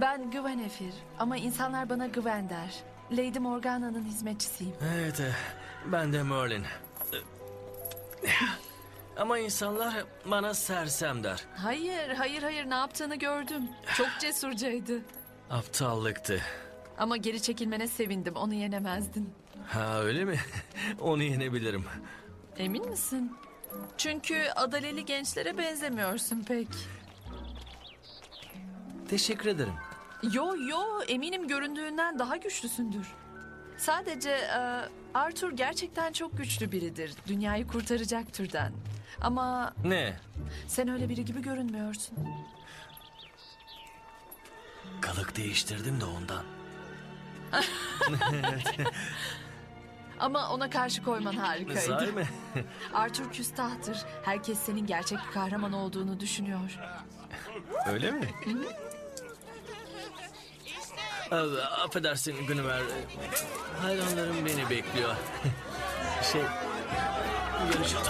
Ben Gwenevere ama insanlar bana Gwen der. Lady Morgana'nın hizmetçisiyim. Evet, e, ben de Merlin. E, Ama insanlar bana sersem der. Hayır, hayır, hayır ne yaptığını gördüm. Çok cesurcaydı. Aptallıktı. Ama geri çekilmene sevindim. Onu yenemezdin. Ha öyle mi? Onu yenebilirim. Emin misin? Çünkü adaleli gençlere benzemiyorsun pek. Teşekkür ederim. Yo yo eminim göründüğünden daha güçlüsündür. Sadece e, Arthur gerçekten çok güçlü biridir. Dünyayı kurtaracak türden. Ama Ne? sen öyle biri gibi görünmüyorsun. Kalık değiştirdim de ondan. Ama ona karşı koyman harikaydı. Sahi mi? Arthur küstahtır. Herkes senin gerçek bir kahraman olduğunu düşünüyor. Öyle mi? Aa, Affedersin Günüver. Hayranlarım beni bekliyor. Şey... Görüşürüz.